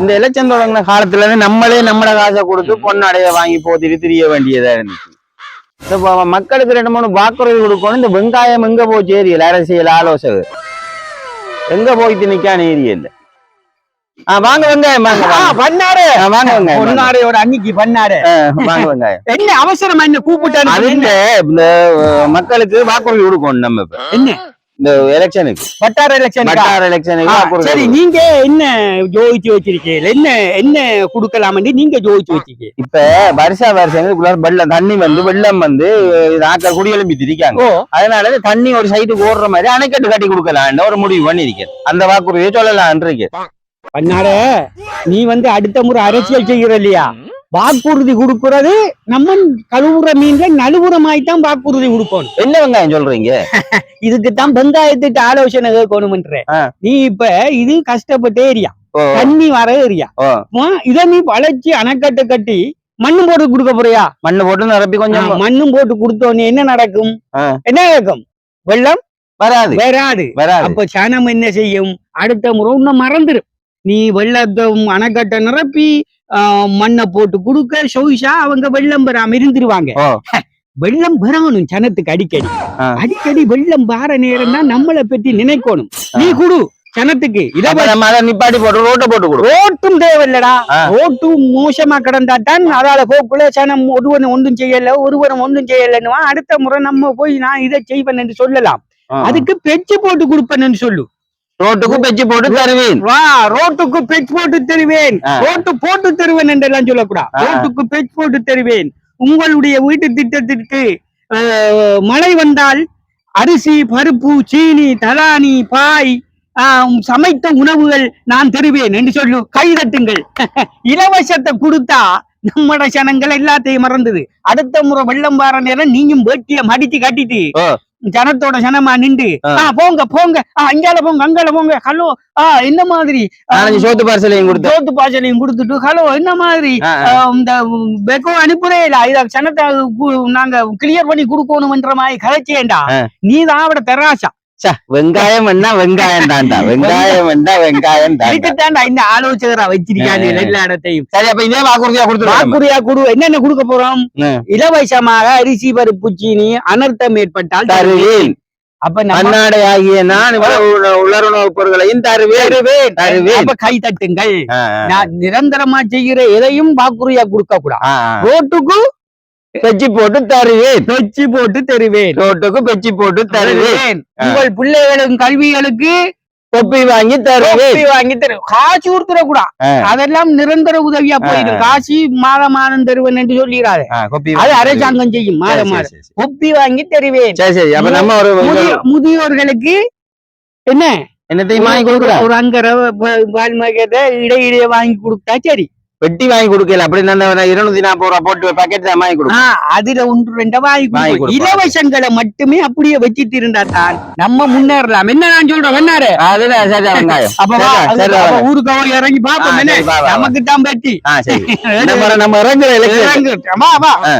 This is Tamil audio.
இந்த எலெக்ஷன் தொடங்கின காலத்துல இருந்து நம்மளே நம்மள காசை கொடுத்து பொண்ணடைய வாங்கி போத்திட்டு திரிய வேண்டியதா இருந்துச்சு. மக்களுக்கு ரெண்டு மூணு வாக்குறுதி கொடுக்கணும். இந்த வெங்காயம் எங்க போச்சு? ஏரியல். அரசியல் ஆலோசகர். எங்க போயிட்டு நிக்கான ஏரியல்? வாங்க வெங்காயம். பண்ணாரு. வாங்க வெங்காயம் வாங்க. பொன்னாரையோட அன்னைக்கு பண்ணாரு. வாங்க வெங்காயம். என்ன அவசரமா என்ன கூப்பிட்டாரு? இந்த மக்களுக்கு வாக்குறுதி கொடுக்கணும் நம்ம இப்ப. என்ன? இந்த எலெக்ஷனுக்கு வட்டார எலெக்ஷன் வட்டார எலெக்ஷனுக்கு சரி. நீங்க என்ன ஜோதிச்சு வச்சிருக்கீங்க என்ன என்ன குடுக்கலாம்னு நீங்க ஜோதிச்சு வச்சிருக்கீங்க இப்ப வருஷா வருஷம் வெள்ளம் தண்ணி வந்து வெள்ளம் வந்து நாக்க குடியெலும்பி திரிக்காங்க. ஓ. அதனால தண்ணி ஒரு சைட்டுக்கு ஓடுற மாதிரி அணைக்கட்டு கட்டி கொடுக்கலாம்னு ஒரு முடிவு பண்ணிருக்கேன் அந்த வாக்குறுதியை சொல்லலாம் இருக்கேன். பண்ணாரு நீ வந்து அடுத்த முறை அரசியல் செய்கிற இல்லையா? வாக்குறுதி கொடுக்கறது நம்ம கழுவுற மீன்ல நலுவுறமாய்த்தான் வாக்குறுதி கொடுக்கணும். என்ன வெங்காயம் சொல்றீங்க? இதுக்குத்தான் வெங்காயத்துக்கு ஆலோசனை கேட்கணும்ன்ற. நீ இப்ப இது கஷ்டப்பட்ட ஏரியா. தண்ணி வர ஏரியா. இத நீ வளைச்சு அணைக்கட்டை கட்டி மண்ணு போட்டு கொடுக்க போறியா? மண்ணு போட்டு நிரப்பி கொஞ்சம். மண்ணும் போட்டு கொடுத்தோன்னே என்ன நடக்கும். என்ன நடக்கும்? வெள்ளம் வராது. வராது. வராது. அப்ப சனம் என்ன செய்யும்? அடுத்த முறை இன்னும் மறந்துடும் நீ வெள்ளத்தை அணைக்கட்டை நிரப்பி மண்ணை போட்டு கொடுக்க சொய்சா அவங்க வெள்ளம் பெறாம இருந்துருவாங்க. வெள்ளம் பெறணும் சனத்துக்கு அடிக்கடி. அடிக்கடி வெள்ளம் பார நேரம் தான் நம்மளை பத்தி நினைக்கணும். நீ குடு சனத்துக்கு நிப்பாட்டி போட்டு ரோட்டை போட்டு கொடுக்கும் ரோட்டும் தேவையில்லடா. ரோட்டும் மோசமா கிடந்தாத்தான் அதால போக்குள்ள சனம் ஒருவன் ஒன்றும் செய்யல ஒருவன் ஒன்றும் செய்யலன்னு அடுத்த முறை நம்ம போய் நான் இதை செய்வேன் என்று சொல்லலாம். அதுக்கு பெச்சு போட்டு கொடுப்பேன்னு சொல்லு. ரோட்டுக்கு பெச்சு போட்டு தருவேன் வா ரோட்டுக்கு பெச் போட்டு தருவேன். ரோட்டு போட்டு தருவேன் என்றெல்லாம் சொல்லக்கூடாது. ரோட்டுக்கு பெச் போட்டு தருவேன் உங்களுடைய வீட்டு திட்டத்திற்கு மழை வந்தால் அரிசி பருப்பு சீனி தலானி பாய் ஆஹ், சமைத்த உணவுகள் நான் தருவேன் என்று சொல்லு கைதட்டுங்கள் இலவசத்தை கொடுத்தா நம்மட ஜனங்கள் எல்லாத்தையும் மறந்தது அடுத்த முறை வெள்ளம் வார நேரம் நீயும் வேட்டிய மடிச்சு கட்டிட்டு. ஜனத்தோட ஜனமா நின்று போங்க போங்க அங்கால போங்க அங்கால போங்க ஹலோ ஆ என்ன மாதிரி சோத்து பார்சலையும் கொடுத்து சோத்து பாய்ச்சலையும் கொடுத்துட்டு ஹலோ என்ன மாதிரி இந்த பெக்கோ அனுப்புறே இல்ல இத சனத்தை நாங்க கிளியர் பண்ணி கொடுக்கணும்ன்ற மாதிரி கதைச்சேன்டா ஆ. நீ தான் அவட தெராசா வெங்காயம் என்ன வெங்காயம் தான்டா வெங்காயம் என்ன வெங்காயம் இதுக்குத்தான்டா இந்த ஆலோசகரா வச்சிருக்காங்க ஆ. எல்லா இடத்தையும் சரி அப்ப இதே வாக்குறுதியா கொடுத்துருவோம் வாக்குறுதியா குடு என்னென்ன கொடுக்க போறோம். இலவசமாக அரிசி பருப்பு சீனி அனர்த்தம் ஏற்பட்டால் தருவேன் அப்ப அன்னாடை ஆகிய நான் உலருணவுப் பொருட்களையும் தருவேன் தருவேன். அப்ப கை தட்டுங்கள் நான் நிரந்தரமா செய்கிற எதையும் வாக்குறுதியா கொடுக்க கூடாது ஆ, ஆ. ரோட்டுக்கு பெச்சு போட்டு தருவேன். தொச்சு போட்டு தருவேன். ரோட்டுக்கு பெச்சு போட்டு தருவேன். தருவேன். உங்கள் பிள்ளைகளும் கல்விகளுக்கு தொப்பி வாங்கி தருவேன். வாங்கி தரு. காசு கொடுத்துட கூடாது ஆ. அதெல்லாம் நிரந்தர உதவியா. போயிடும். காசு மாதம் மாதம் தருவேன் என்று சொல்லிடாது. அது தருவேன். அரசாங்கம் செய்யும். சரி, மாதம். தொப்பி வாங்கி தருவேன். சரி சரி. அப்ப நம்ம ஒரு முதிய- முதியோர்களுக்கு என்ன? என்னத்தையும் வாங்கி கொடுக்குறோம் ஒரு அங்கரை வாங்கி கொடுத்தா சரி. வெட்டி வாங்கி கொடுக்கல. அப்படி நான் இருநூத்தி நாற்பது ரூபா போட்டு பாக்கெட் தான் வாங்கி கொடுக்கும் அதுல ஒன்று ரெண்ட வாங்கி. கொடுப்போம். இலவசங்களை மட்டுமே அப்படியே வச்சிட்டு இருந்தா தான் நம்ம முன்னேறலாம். என்ன நான் சொல்றேன் வெண்ணாரு அதுல சரி வெங்காயம். அப்ப. ஊருக்கு அவன் இறங்கி பாப்போம். நமக்கு தான் பற்றி நம்ம இறங்குற ஆ.